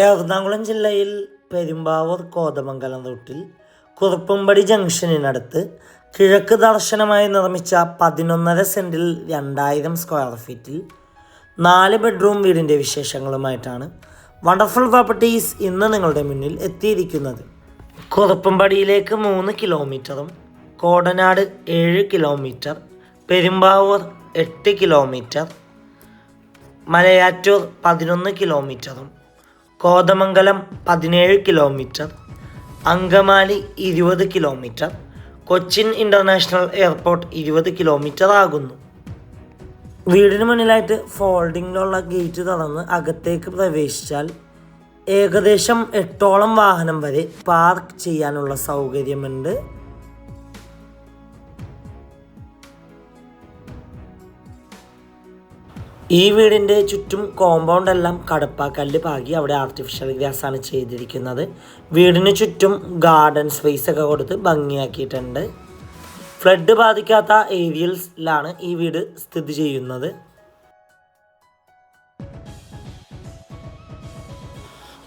എറണാകുളം ജില്ലയിൽ പെരുമ്പാവൂർ കോതമംഗലം റൂട്ടിൽ കുറുപ്പുംപടി ജംഗ്ഷനിനടുത്ത് കിഴക്ക് ദർശനമായി നിർമ്മിച്ച പതിനൊന്നര സെന്റിൽ രണ്ടായിരം സ്ക്വയർ ഫീറ്റിൽ നാല് ബെഡ്റൂം വീടിന്റെ വിശേഷങ്ങളുമായിട്ടാണ് വണ്ടർഫുൾ പ്രോപ്പർട്ടീസ് ഇന്ന് നിങ്ങളുടെ മുന്നിൽ എത്തിയിരിക്കുന്നത്. കുറുപ്പുംപടിയിലേക്ക് മൂന്ന് കിലോമീറ്ററും കോടനാട് ഏഴ് കിലോമീറ്റർ പെരുമ്പാവൂർ എട്ട് കിലോമീറ്റർ മലയാറ്റൂർ പതിനൊന്ന് കിലോമീറ്ററും കോതമംഗലം പതിനേഴ് കിലോമീറ്റർ അങ്കമാലി ഇരുപത് കിലോമീറ്റർ കൊച്ചിൻ ഇന്റർനാഷണൽ എയർപോർട്ട് ഇരുപത് കിലോമീറ്റർ ആകുന്നു. വീടിന് മുന്നിലായിട്ട് ഫോൾഡിങ്ങിലുള്ള ഗേറ്റ് തുറന്ന് അകത്തേക്ക് പ്രവേശിച്ചാൽ ഏകദേശം എട്ടോളം വാഹനം വരെ പാർക്ക് ചെയ്യാനുള്ള സൗകര്യമുണ്ട്. ഈ വീടിന്റെ ചുറ്റും കോമ്പൗണ്ട് എല്ലാം കടപ്പാക്കല്ല് പാകി അവിടെ ആർട്ടിഫിഷ്യൽ ഗ്രാസ് ആണ് ചെയ്തിരിക്കുന്നത്. വീടിന് ചുറ്റും ഗാർഡൻ സ്പേസ് ഒക്കെ കൊടുത്ത് ഭംഗിയാക്കിയിട്ടുണ്ട്. ഫ്ലഡ് ബാധിക്കാത്ത ഏരിയൽസിലാണ് ഈ വീട് സ്ഥിതി ചെയ്യുന്നത്.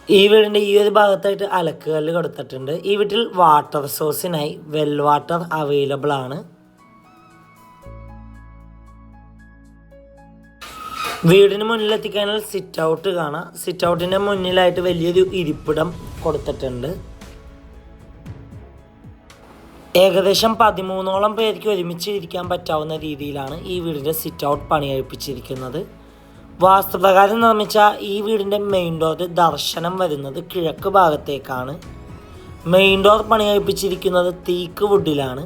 ഈ വീടിന്റെ ഈ ഒരു ഭാഗത്തായിട്ട് അലക്കുകല്ല് കൊടുത്തിട്ടുണ്ട്. ഈ വീട്ടിൽ വാട്ടർ സോഴ്സിനായി വെൽ വാട്ടർ അവൈലബിൾ ആണ്. വീടിന് മുന്നിലെത്തിക്കാനുള്ള സിറ്റ് ഔട്ട് കാണാം. സിറ്റ് ഔട്ടിന്റെ മുന്നിലായിട്ട് വലിയൊരു ഇരിപ്പിടം കൊടുത്തിട്ടുണ്ട്. ഏകദേശം പതിമൂന്നോളം പേർക്ക് ഒരുമിച്ച് ഇരിക്കാൻ പറ്റാവുന്ന രീതിയിലാണ് ഈ വീടിന്റെ സിറ്റ് ഔട്ട് പണി കഴിപ്പിച്ചിരിക്കുന്നത്. വാസ്തുപ്രകാരം നിർമ്മിച്ച ഈ വീടിന്റെ മെയിൻ ഡോർ ദർശനം വരുന്നത് കിഴക്ക് ഭാഗത്തേക്കാണ്. മെയിൻ ഡോർ പണി കഴിപ്പിച്ചിരിക്കുന്നത് തീക്ക് വുഡിലാണ്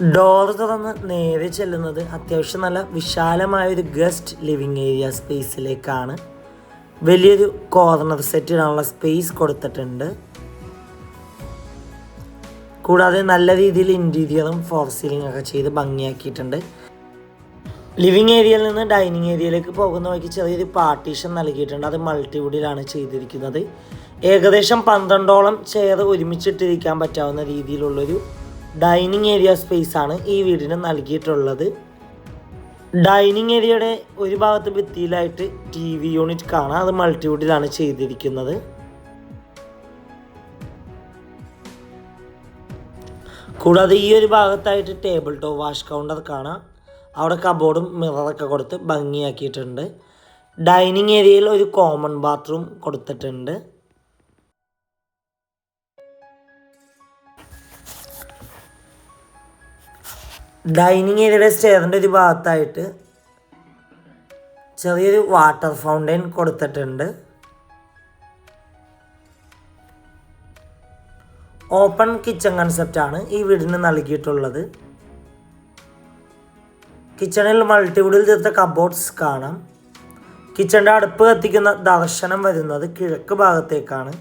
ഡോർ തുറന്ന് നേരെ ചെല്ലുന്നത് അത്യാവശ്യം നല്ല വിശാലമായ ഒരു ഗസ്റ്റ് ലിവിങ് ഏരിയ സ്പേസിലേക്കാണ്. വലിയൊരു കോർണർ സെറ്റ് ഇടാനുള്ള സ്പേസ് കൊടുത്തിട്ടുണ്ട്. കൂടാതെ നല്ല രീതിയിൽ ഇന്റീരിയറും ഫോർ സീലിംഗ് ഒക്കെ ചെയ്ത് ഭംഗിയാക്കിയിട്ടുണ്ട്. ലിവിങ് ഏരിയയിൽ നിന്ന് ഡൈനിങ് ഏരിയയിലേക്ക് പോകുന്ന വഴിക്ക് ചെറിയൊരു പാർട്ടീഷൻ നൽകിയിട്ടുണ്ട്. അത് മൾട്ടിവുഡിലാണ് ചെയ്തിരിക്കുന്നത്. ഏകദേശം പന്ത്രണ്ടോളം ചെയർ ഒരുമിച്ചിട്ടിരിക്കാൻ പറ്റാവുന്ന രീതിയിലുള്ളൊരു ഡൈനിങ് ഏരിയ സ്പേസ് ആണ് ഈ വീടിന് നൽകിയിട്ടുള്ളത്. ഡൈനിങ് ഏരിയയുടെ ഒരു ഭാഗത്ത് ഭിത്തിയിലായിട്ട് ടി വി യൂണിറ്റ് കാണാം. അത് മൾട്ടിവുഡിലാണ് ചെയ്തിരിക്കുന്നത്. കൂടാതെ ഈ ഒരു ഭാഗത്തായിട്ട് ടേബിൾ ടോപ്പ് വാഷ് കൗണ്ടർ കാണാം. അവിടെ കബോർഡും മിററൊക്കെ കൊടുത്ത് ഭംഗിയാക്കിയിട്ടുണ്ട്. ഡൈനിങ് ഏരിയയിൽ ഒരു കോമൺ ബാത്റൂം കൊടുത്തിട്ടുണ്ട്. ഡൈനിങ് ഏരിയയുടെ സ്റ്റെയറിന്റെ ഒരു ഭാഗത്തായിട്ട് ചെറിയൊരു വാട്ടർ ഫൗണ്ടൈൻ കൊടുത്തിട്ടുണ്ട്. ഓപ്പൺ കിച്ചൺ കൺസെപ്റ്റാണ് ഈ വീടിന് നൽകിയിട്ടുള്ളത്. കിച്ചണിൽ മൾട്ടിവുഡിൽ തീർത്ത കബോർഡ്സ് കാണാം. കിച്ചണിന്റെ അടുപ്പ് കത്തിക്കുന്ന ദർശനം വരുന്നത് കിഴക്ക് ഭാഗത്തേക്കാണ്.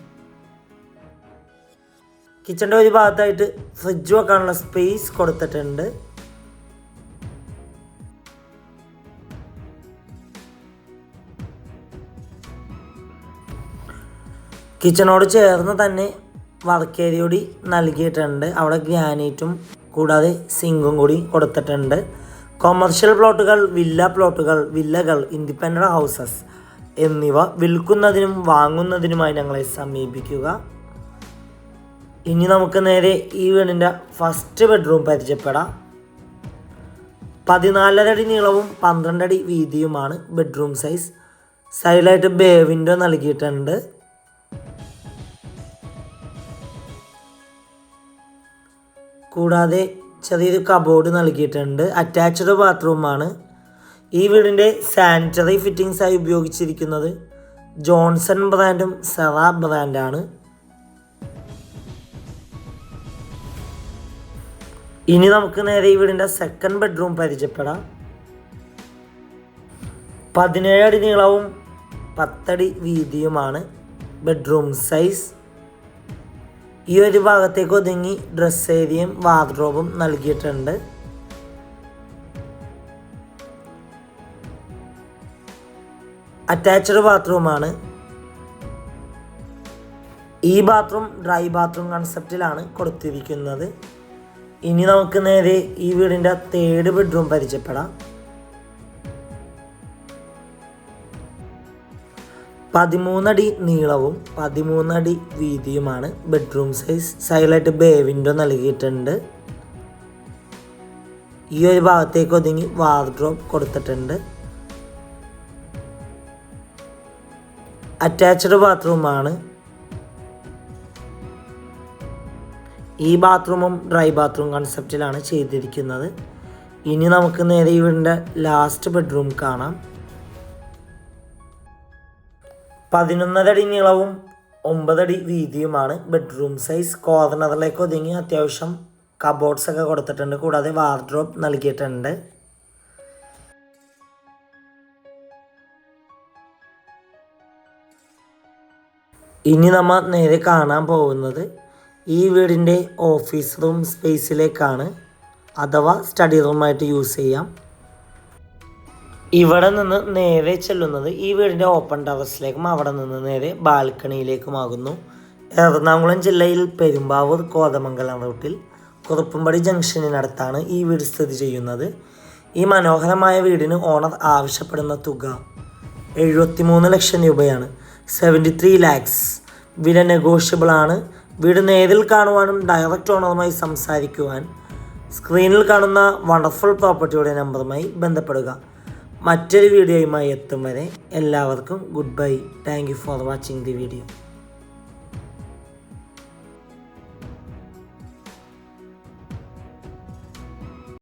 കിച്ചണിന്റെ ഒരു ഭാഗത്തായിട്ട് ഫ്രിഡ്ജ് വെക്കാനുള്ള സ്പേസ് കൊടുത്തിട്ടുണ്ട്. കിച്ചണോട് ചേർന്ന് തന്നെ വർക്ക് കൂടി നൽകിയിട്ടുണ്ട്. അവിടെ ഗ്രാനൈറ്റും കൂടാതെ സിങ്കും കൂടി കൊടുത്തിട്ടുണ്ട്. കൊമേർഷ്യൽ പ്ലോട്ടുകൾ വില്ല പ്ലോട്ടുകൾ വില്ലകൾ ഇൻഡിപെൻഡന്റ് ഹൗസസ് എന്നിവ വിൽക്കുന്നതിനും വാങ്ങുന്നതിനുമായി ഞങ്ങളെ സമീപിക്കുക. ഇനി നമുക്ക് നേരെ ഈ വീടിന്റെ ഫസ്റ്റ് ബെഡ്റൂം പരിചയപ്പെടാം. പതിനാലര അടി നീളവും പന്ത്രണ്ട് അടി വീതിയുമാണ് ബെഡ്റൂം സൈസ്. സൈഡിലായിട്ട് ബേ വിൻഡോ നൽകിയിട്ടുണ്ട്. കൂടാതെ ചെറിയൊരു കബോർഡ് നൽകിയിട്ടുണ്ട്. അറ്റാച്ച്ഡ് ബാത്റൂമാണ് ഈ വീടിന്റെ സാനിറ്ററി ഫിറ്റിങ്സ് ആയി ഉപയോഗിച്ചിരിക്കുന്നത് ജോൺസൺ ബ്രാൻഡും സെറ ബ്രാൻഡാണ് ഇനി നമുക്ക് നേരെ ഈ വീടിന്റെ സെക്കൻഡ് ബെഡ്റൂം പരിചയപ്പെടാം. പതിനേഴ് അടി നീളവും പത്തടി വീതിയുമാണ് ബെഡ്റൂം സൈസ് ഈ ഒരു ഭാഗത്തേക്ക് ഒതുങ്ങി ഡ്രസ് ഏരിയയും വാർഡ്രോബും നൽകിയിട്ടുണ്ട്. അറ്റാച്ച്ഡ് ബാത്റൂമാണ് ഈ ബാത്റൂം ഡ്രൈ ബാത്റൂം കൺസെപ്റ്റിലാണ് കൊടുത്തിരിക്കുന്നത്. ഇനി നമുക്ക് നേരെ ഈ വീടിന്റെ തേർഡ് ബെഡ്റൂം പരിചയപ്പെടാം. പതിമൂന്നടി നീളവും പതിമൂന്നടി വീതിയുമാണ് ബെഡ്റൂം സൈസ്. സൈഡിലായിട്ട് ബേ വിൻഡോ നൽകിയിട്ടുണ്ട്. ഈ ഒരു ഭാഗത്തേക്ക് ഒതുങ്ങി വാർഡ്രോബ് കൊടുത്തിട്ടുണ്ട്. അറ്റാച്ച്ഡ് ബാത്റൂമാണ്. ഈ ബാത്റൂമും ഡ്രൈ ബാത്റൂം കൺസെപ്റ്റിലാണ് ചെയ്തിരിക്കുന്നത്. ഇനി നമുക്ക് നേരെ വീടിന്റെ ലാസ്റ്റ് ബെഡ്റൂം കാണാം. പതിനൊന്നരടി നീളവും ഒമ്പതടി വീതിയുമാണ് ബെഡ്റൂം സൈസ്. കോർണറിലേക്ക് ഒതുങ്ങി അത്യാവശ്യം കബോർഡ്സ് ഒക്കെ കൊടുത്തിട്ടുണ്ട്. കൂടാതെ വാർഡ്രോബ് നൽകിയിട്ടുണ്ട്. ഇനി നമ്മൾ നേരെ കാണാൻ പോകുന്നത് ഈ വീടിന്റെ ഓഫീസ് റൂം സ്പേസിലേക്കാണ് അഥവാ സ്റ്റഡി റൂമായിട്ട് യൂസ് ചെയ്യാം. ഇവിടെ നിന്ന് നേരെ ചെല്ലുന്നത് ഈ വീടിന്റെ ഓപ്പൺ ടെറസിലേക്കും അവിടെ നിന്ന് നേരെ ബാൽക്കണിയിലേക്കുമാകുന്നു എറണാകുളം ജില്ലയിൽ പെരുമ്പാവൂർ കോതമംഗലം റൂട്ടിൽ കുറുപ്പുംപടി ജംഗ്ഷനിനടുത്താണ് ഈ വീട് സ്ഥിതി ചെയ്യുന്നത്. ഈ മനോഹരമായ വീടിന് ഓണർ ആവശ്യപ്പെടുന്ന തുക എഴുപത്തിമൂന്ന് ലക്ഷം രൂപയാണ്. സെവന്റി ത്രീ ലാക്സ് വില നെഗോഷ്യബിൾ ആണ്. വീട് നേരിൽ കാണുവാനും ഡയറക്റ്റ് ഓണറുമായി സംസാരിക്കുവാൻ സ്ക്രീനിൽ കാണുന്ന വണ്ടർഫുൾ പ്രോപ്പർട്ടിയുടെ നമ്പറുമായി ബന്ധപ്പെടുക. മറ്റൊരു വീഡിയോയുമായി എത്തും വരെ എല്ലാവർക്കും goodbye thank for watching the video